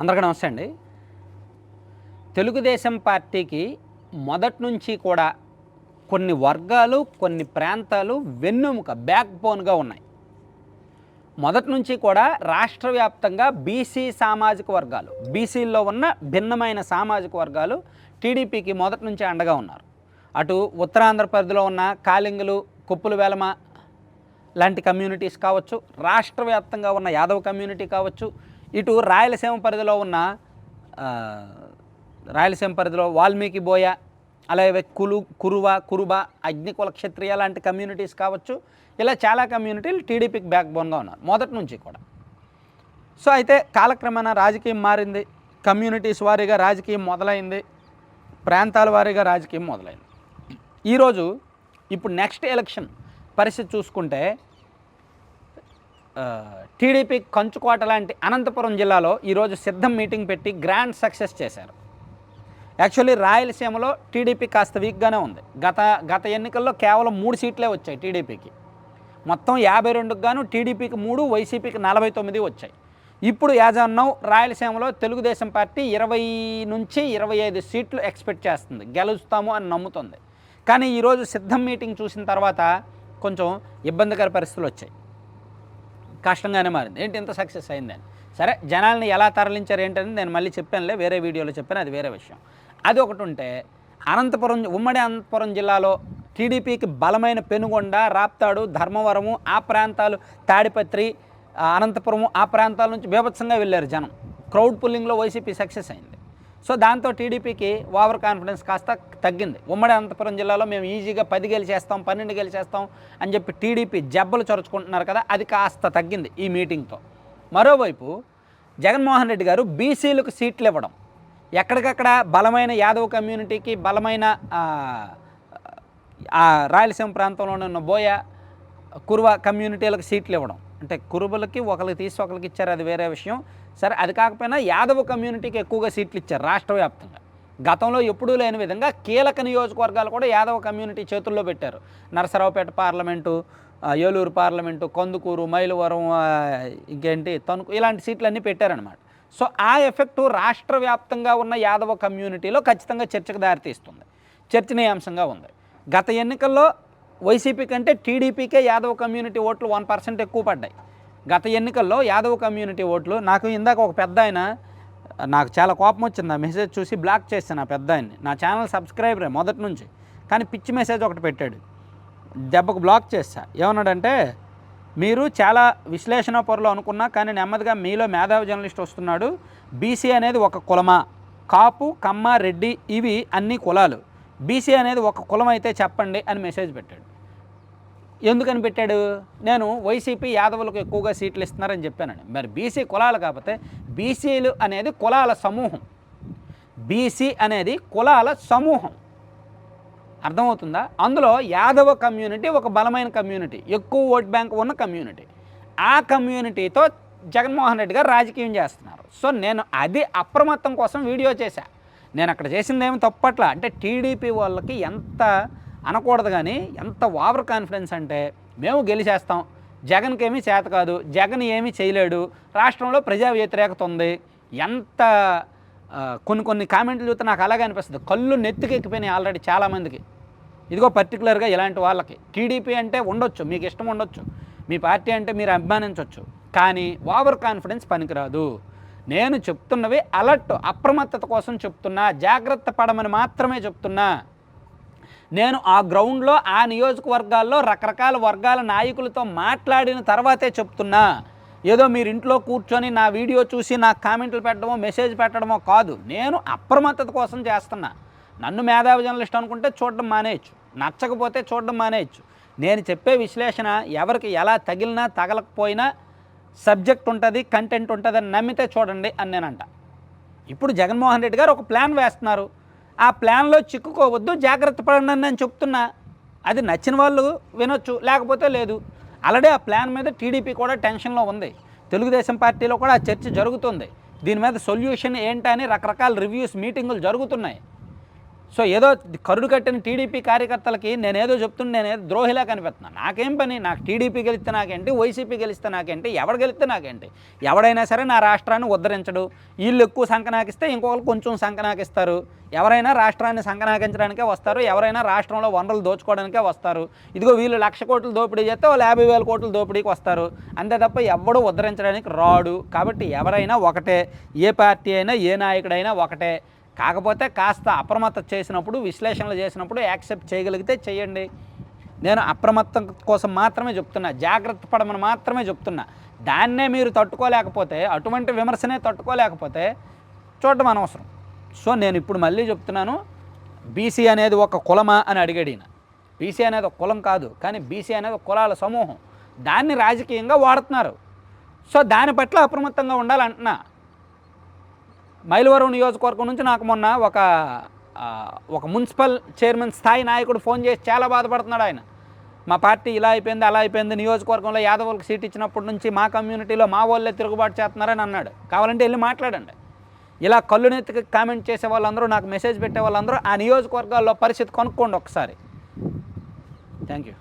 అందరికీ నమస్తే అండి. తెలుగుదేశం పార్టీకి మొదటి నుంచి కూడా కొన్ని వర్గాలు కొన్ని ప్రాంతాలు వెన్నెముక బ్యాక్ బోన్గా ఉన్నాయి. మొదటి నుంచి కూడా రాష్ట్ర వ్యాప్తంగా బీసీ సామాజిక వర్గాలు బీసీల్లో ఉన్న భిన్నమైన సామాజిక వర్గాలు టీడీపీకి మొదటి నుంచి అండగా ఉన్నారు. అటు ఉత్తరాంధ్ర పరిధిలో ఉన్న కాలింగులు కుప్పుల వేలమ లాంటి కమ్యూనిటీస్ కావచ్చు రాష్ట్ర వ్యాప్తంగా ఉన్న యాదవ కమ్యూనిటీ కావచ్చు ఇటు రాయలసీమ పరిధిలో ఉన్న రాయలసీమ పరిధిలో వాల్మీకి బోయ అలాగే కులు కురువ కురుబ అగ్నికుల క్షత్రియ లాంటి కమ్యూనిటీస్ కావచ్చు. ఇలా చాలా కమ్యూనిటీలు టీడీపీకి బ్యాక్ బోన్గా ఉన్నారు మొదటి నుంచి కూడా. సో అయితే కాలక్రమేణా రాజకీయం మారింది కమ్యూనిటీస్ వారీగా రాజకీయం మొదలైంది ప్రాంతాల వారీగా రాజకీయం మొదలైంది. ఈరోజు ఇప్పుడు నెక్స్ట్ ఎలక్షన్ పరిస్థితి చూసుకుంటే టీడీపీ కంచుకోట లాంటి అనంతపురం జిల్లాలో ఈరోజు సిద్ధం మీటింగ్ పెట్టి గ్రాండ్ సక్సెస్ చేశారు. యాక్చువల్లీ రాయలసీమలో టీడీపీ కాస్త వీక్గానే ఉంది. గత గత ఎన్నికల్లో కేవలం మూడు సీట్లే వచ్చాయి టీడీపీకి. మొత్తం యాభై రెండుకు గాను టీడీపీకి మూడు వైసీపీకి నలభై తొమ్మిది వచ్చాయి. ఇప్పుడు యాజ్ రాయలసీమలో తెలుగుదేశం పార్టీ ఇరవై నుంచి ఇరవై ఐదు సీట్లు ఎక్స్పెక్ట్ చేస్తుంది. గెలుస్తాము అని నమ్ముతుంది. కానీ ఈరోజు సిద్ధం మీటింగ్ చూసిన తర్వాత కొంచెం ఇబ్బందికర పరిస్థితులు వచ్చాయి. కష్టంగానే మారింది. ఏంటి ఇంత సక్సెస్ అయిందని సరే జనాల్ని ఎలా తరలించారు ఏంటని నేను మళ్ళీ చెప్పానులే వేరే వీడియోలో చెప్పాను అది వేరే విషయం. అది ఒకటి ఉంటే అనంతపురం ఉమ్మడి అనంతపురం జిల్లాలో టీడీపీకి బలమైన పెనుగొండ రాప్తాడు ధర్మవరము ఆ ప్రాంతాలు తాడిపత్రి అనంతపురము ఆ ప్రాంతాల నుంచి బీభత్సంగా వెళ్ళారు జనం. క్రౌడ్ పుల్లింగ్లో వైసీపీ సక్సెస్ అయింది. సో దాంతో టీడీపీకి ఓవర్ కాన్ఫిడెన్స్ కాస్త తగ్గింది. ఉమ్మడి అనంతపురం జిల్లాలో మేము ఈజీగా పది గెలిచేస్తాం పన్నెండు గెలిచేస్తాం అని చెప్పి టీడీపీ జబ్బలు చొరచుకుంటున్నారు కదా అది కాస్త తగ్గింది ఈ మీటింగ్తో. మరోవైపు జగన్మోహన్ రెడ్డి గారు బీసీలకు సీట్లు ఇవ్వడం. ఎక్కడికక్కడ బలమైన యాదవ్ కమ్యూనిటీకి బలమైన రాయలసీమ ప్రాంతంలో ఉన్న బోయ కుర్వ కమ్యూనిటీలకు సీట్లు ఇవ్వడం. అంటే కురుబలకి ఒకరికి తీసి ఒకరికి ఇచ్చారు అది వేరే విషయం. సరే అది కాకపోయినా యాదవ కమ్యూనిటీకి ఎక్కువగా సీట్లు ఇచ్చారు రాష్ట్ర వ్యాప్తంగా. గతంలో ఎప్పుడూ లేని విధంగా కీలక నియోజకవర్గాలు కూడా యాదవ కమ్యూనిటీ చేతుల్లో పెట్టారు. నరసరావుపేట పార్లమెంటు ఏలూరు పార్లమెంటు కందుకూరు మైలవరం ఇంకేంటి తణుకు ఇలాంటి సీట్లన్నీ పెట్టారనమాట సో ఆ ఎఫెక్టు రాష్ట్ర వ్యాప్తంగా ఉన్న యాదవ కమ్యూనిటీలో ఖచ్చితంగా చర్చకు దారితీస్తుంది. చర్చనీయాంశంగా ఉంది. గత ఎన్నికల్లో వైసీపీ కంటే టీడీపీకే యాదవ కమ్యూనిటీ ఓట్లు వన్ పర్సెంట్ ఎక్కువ పడ్డాయి. గత ఎన్నికల్లో యాదవ కమ్యూనిటీ ఓట్లు నాకు ఇందాక ఒక పెద్ద ఆయన నాకు చాలా కోపం వచ్చింది. ఆ మెసేజ్ చూసి బ్లాక్ చేశాను ఆ పెద్ద ఆయన్ని. నా ఛానల్ సబ్స్క్రైబరే మొదటి నుంచి. కానీ పిచ్చి మెసేజ్ ఒకటి పెట్టాడు. దెబ్బకు బ్లాక్ చేశా. ఏమన్నాడంటే మీరు చాలా విశ్లేషణ పొరలో అనుకున్నా కానీ నెమ్మదిగా మీలో మేధావి జర్నలిస్ట్ వస్తున్నాడు. బీసీ అనేది ఒక కులమా? కాపు కమ్మ రెడ్డి ఇవి అన్ని కులాలు. బీసీ అనేది ఒక కులం అయితే చెప్పండి అని మెసేజ్ పెట్టాడు. ఎందుకని పెట్టాడు నేను వైసీపీ యాదవులకు ఎక్కువగా సీట్లు ఇస్తున్నారని చెప్పానండి. మరి బీసీ కులాలు కాకపోతే బీసీలు అనేది కులాల సమూహం. బీసీ అనేది కులాల సమూహం. అర్థమవుతుందా? అందులో యాదవ కమ్యూనిటీ ఒక బలమైన కమ్యూనిటీ. ఎక్కువ ఓట్ బ్యాంక్ ఉన్న కమ్యూనిటీ. ఆ కమ్యూనిటీతో జగన్మోహన్ రెడ్డి గారు రాజకీయం చేస్తున్నారు. సో నేను అది అప్రమత్తం కోసం వీడియో చేశా. నేను అక్కడ చేసింది ఏమి తప్పట్ల. అంటే టీడీపీ వాళ్ళకి ఎంత అనకూడదు కానీ ఎంత ఓవర్ కాన్ఫిడెన్స్ అంటే మేము గెలిచేస్తాం. జగన్కి ఏమీ చేత కాదు జగన్ ఏమీ చేయలేడు రాష్ట్రంలో ప్రజా వ్యతిరేకత ఉంది. ఎంత కొన్ని కొన్ని కామెంట్లు చూస్తే నాకు అలాగే అనిపిస్తుంది. కళ్ళు నెత్తికెక్కిపోయినాయి ఆల్రెడీ చాలామందికి. ఇదిగో పర్టికులర్గా ఇలాంటి వాళ్ళకి. టీడీపీ అంటే ఉండొచ్చు మీకు ఇష్టం ఉండొచ్చు. మీ పార్టీ అంటే మీరు అభిమానించవచ్చు కానీ ఓవర్ కాన్ఫిడెన్స్ పనికిరాదు. నేను చెప్తున్నవి అలర్ట్ అప్రమత్తత కోసం చెప్తున్నా జాగ్రత్త పడమని మాత్రమే చెప్తున్నా. నేను ఆ గ్రౌండ్లో ఆ నియోజకవర్గాల్లో రకరకాల వర్గాల నాయకులతో మాట్లాడిన తర్వాతే చెప్తున్నా. ఏదో మీరు ఇంట్లో కూర్చొని నా వీడియో చూసి నాకు కామెంట్లు పెట్టడమో మెసేజ్ పెట్టడమో కాదు. నేను అప్రమత్తత కోసం చేస్తున్నా. నన్ను మేధావి జర్నలిస్ట్ అనుకుంటే చూడడం మానేయచ్చు. నచ్చకపోతే చూడడం మానేయచ్చు. నేను చెప్పే విశ్లేషణ ఎవరికి ఎలా తగిలినా తగలకపోయినా సబ్జెక్ట్ ఉంటుంది కంటెంట్ ఉంటుంది అని నమ్మితే చూడండి అని నేనంట. ఇప్పుడు జగన్మోహన్ రెడ్డి గారు ఒక ప్లాన్ వేస్తున్నారు. ఆ ప్లాన్లో చిక్కుకోవద్దు జాగ్రత్త పడండి అని నేను చెప్తున్నా. అది నచ్చిన వాళ్ళు వినొచ్చు లేకపోతే లేదు. ఆల్రెడీ ఆ ప్లాన్ మీద టీడీపీ కూడా టెన్షన్లో ఉంది. తెలుగుదేశం పార్టీలో కూడా ఆ చర్చ జరుగుతుంది. దీని మీద సొల్యూషన్ ఏంటని రకరకాల రివ్యూస్ మీటింగులు జరుగుతున్నాయి. సో ఏదో కరుడు కట్టిన టీడీపీ కార్యకర్తలకి నేనేదో చెప్తుంటే నేనేదో ద్రోహిలా కనిపిస్తున్నాను నాకేం పని? నాకు టీడీపీ గెలిస్తే నాకేంటి? వైసీపీ గెలిస్తే నాకేంటి? ఎవడు గెలిస్తే నాకేంటి? ఎవడైనా సరే నా రాష్ట్రాన్ని ఉద్ధరించడు. వీళ్ళు ఎక్కువ సంకనాకిస్తే ఇంకొకరు కొంచెం సంకనాకిస్తారు. ఎవరైనా రాష్ట్రాన్ని సంకనాకించడానికే వస్తారు. ఎవరైనా రాష్ట్రంలో వనరులు దోచుకోవడానికే వస్తారు. ఇదిగో వీళ్ళు లక్ష కోట్లు దోపిడీ చేస్తే వాళ్ళు యాభై వేల కోట్లు దోపిడీకి వస్తారు. అంతే తప్ప ఎవడు ఉద్ధరించడానికి రాడు. కాబట్టి ఎవరైనా ఒకటే. ఏ పార్టీ అయినా ఏ నాయకుడైనా ఒకటే. కాకపోతే కాస్త అప్రమత్త చేసినప్పుడు విశ్లేషణలు చేసినప్పుడు యాక్సెప్ట్ చేయగలిగితే చేయండి. నేను అప్రమత్తం కోసం మాత్రమే చెప్తున్నా జాగ్రత్త పడమని మాత్రమే చెప్తున్నా. దాన్నే మీరు తట్టుకోలేకపోతే అటువంటి విమర్శనే తట్టుకోలేకపోతే చూడటం అనవసరం. సో నేను ఇప్పుడు మళ్ళీ చెప్తున్నాను బీసీ అనేది ఒక కులమా అని అడిగాడు ఈయన. బీసీ అనేది ఒక కులం కాదు కానీ బీసీ అనేది ఒక కులాల సమూహం. దాన్ని రాజకీయంగా వాడుతున్నారు. సో దాని పట్ల అప్రమత్తంగా ఉండాలంటున్నా. మైలవరం నియోజకవర్గం నుంచి నాకు మొన్న ఒక ఒక మున్సిపల్ చైర్మన్ స్థాయి నాయకుడు ఫోన్ చేసి చాలా బాధపడుతున్నాడు ఆయన. మా పార్టీ ఇలా అయిపోయింది అలా అయిపోయింది నియోజకవర్గంలో యాదవులకు సీట్ ఇచ్చినప్పటి నుంచి మా కమ్యూనిటీలో మా వాళ్ళే తిరుగుబాటు చేస్తున్నారని అన్నాడు. కావాలంటే వెళ్ళి మాట్లాడండి. ఇలా కళ్ళు నెత్తికి కామెంట్ చేసే వాళ్ళందరూ నాకు మెసేజ్ పెట్టే వాళ్ళందరూ ఆ నియోజకవర్గాల్లో పరిస్థితి కొనుక్కోండి ఒకసారి. Thank you.